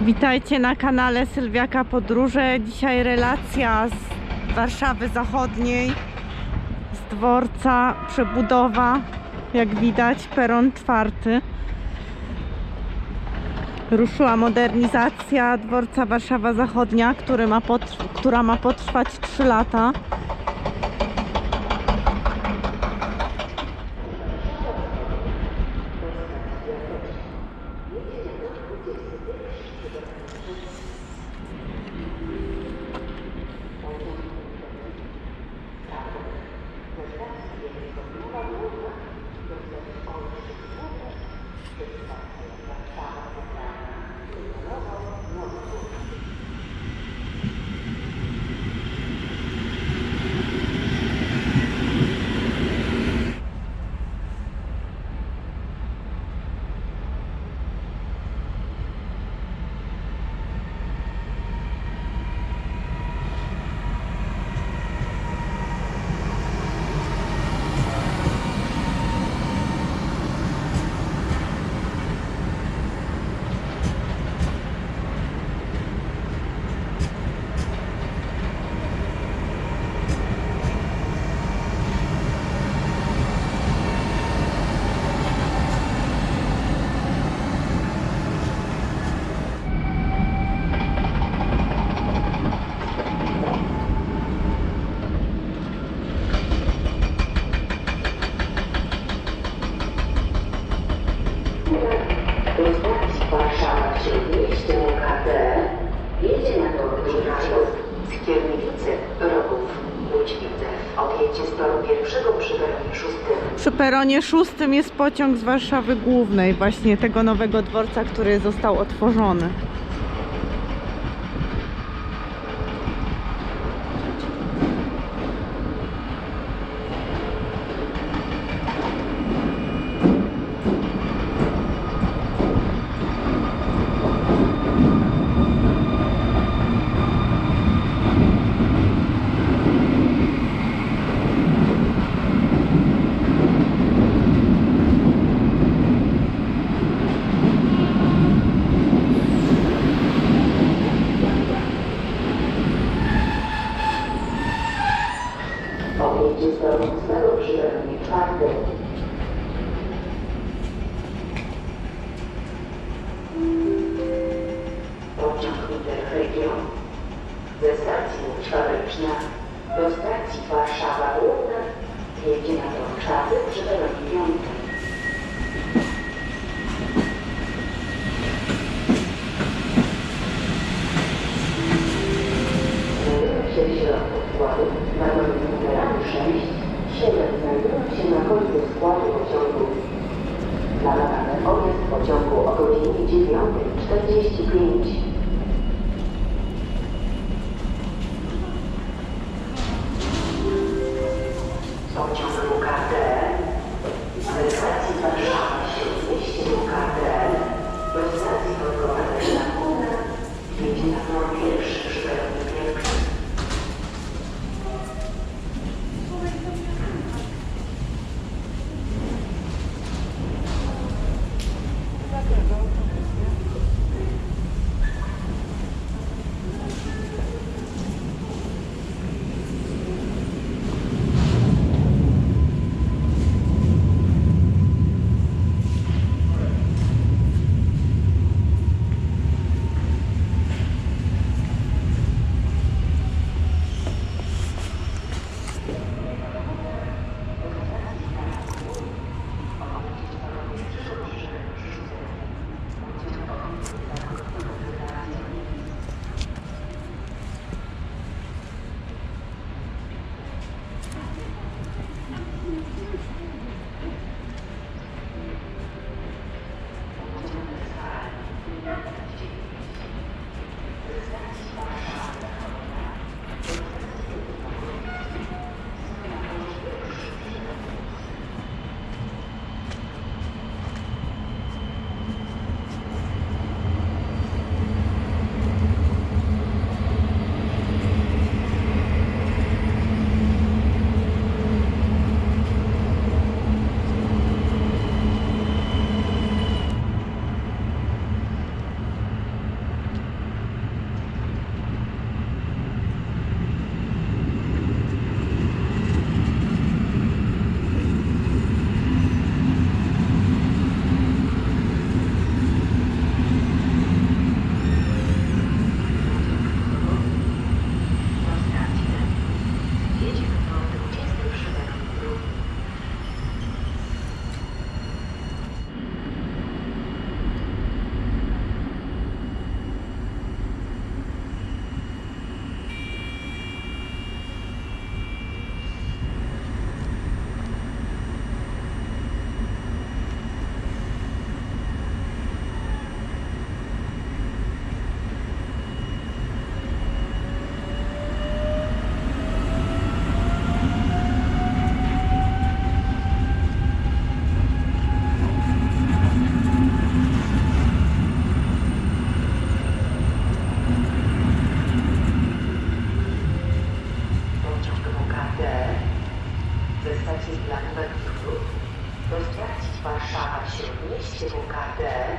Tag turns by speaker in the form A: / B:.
A: Witajcie na kanale Sylwiaka Podróże. Dzisiaj relacja z Warszawy Zachodniej, z dworca, przebudowa, jak widać, peron czwarty. Ruszyła modernizacja dworca Warszawa Zachodnia, który ma która ma potrwać 3 lata.
B: Pierwszego przy peronie szóstym.
A: Przy peronie szóstym jest pociąg z Warszawy Głównej, właśnie tego nowego dworca, który został otworzony.
B: Odjedzie z toru ósmego przy peronie czwartym. Interregion ze stacji Łódź Fabryczna do stacji Warszawa Główna jedzie na tor czwarty przy peronie piątym. Znajdują się w środku składu wagony numerami 6, 7 znajdują się na końcu składu pociągu. Planowany odjazd pociągu o godzinie 9.45. Yeah.